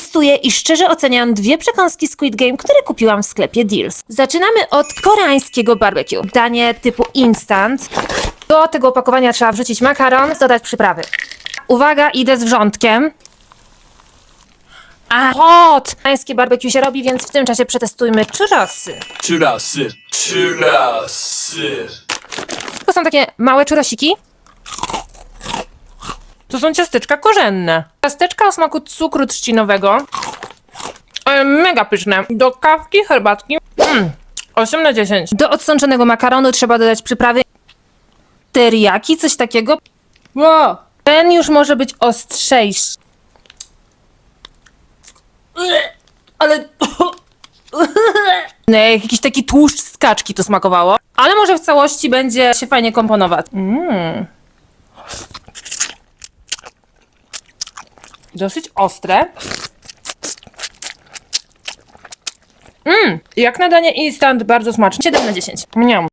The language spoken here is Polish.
testuję i szczerze oceniam dwie przekąski Squid Game, które kupiłam w sklepie Deals. Zaczynamy od koreańskiego barbecue. Danie typu instant. Do tego opakowania trzeba wrzucić makaron, dodać przyprawy. Uwaga, idę z wrzątkiem. A hot! Koreańskie barbecue się robi, więc w tym czasie przetestujmy churrosy. Czurasy, czurasy. To są takie małe czurosiki. To są ciasteczka korzenne. Ciasteczka o smaku cukru trzcinowego. E, mega pyszne. Do kawki, herbatki. Mm, 8 na 10. Do odsączonego makaronu trzeba dodać przyprawy teriyaki, coś takiego. Wow. Ten już może być ostrzejszy. Ale... No, jak jakiś taki tłuszcz z kaczki to smakowało. Ale może w całości będzie się fajnie komponować. Mm. Dosyć ostre. Mmm, jak na danie instant bardzo smaczne. 7 na 10. Mniam.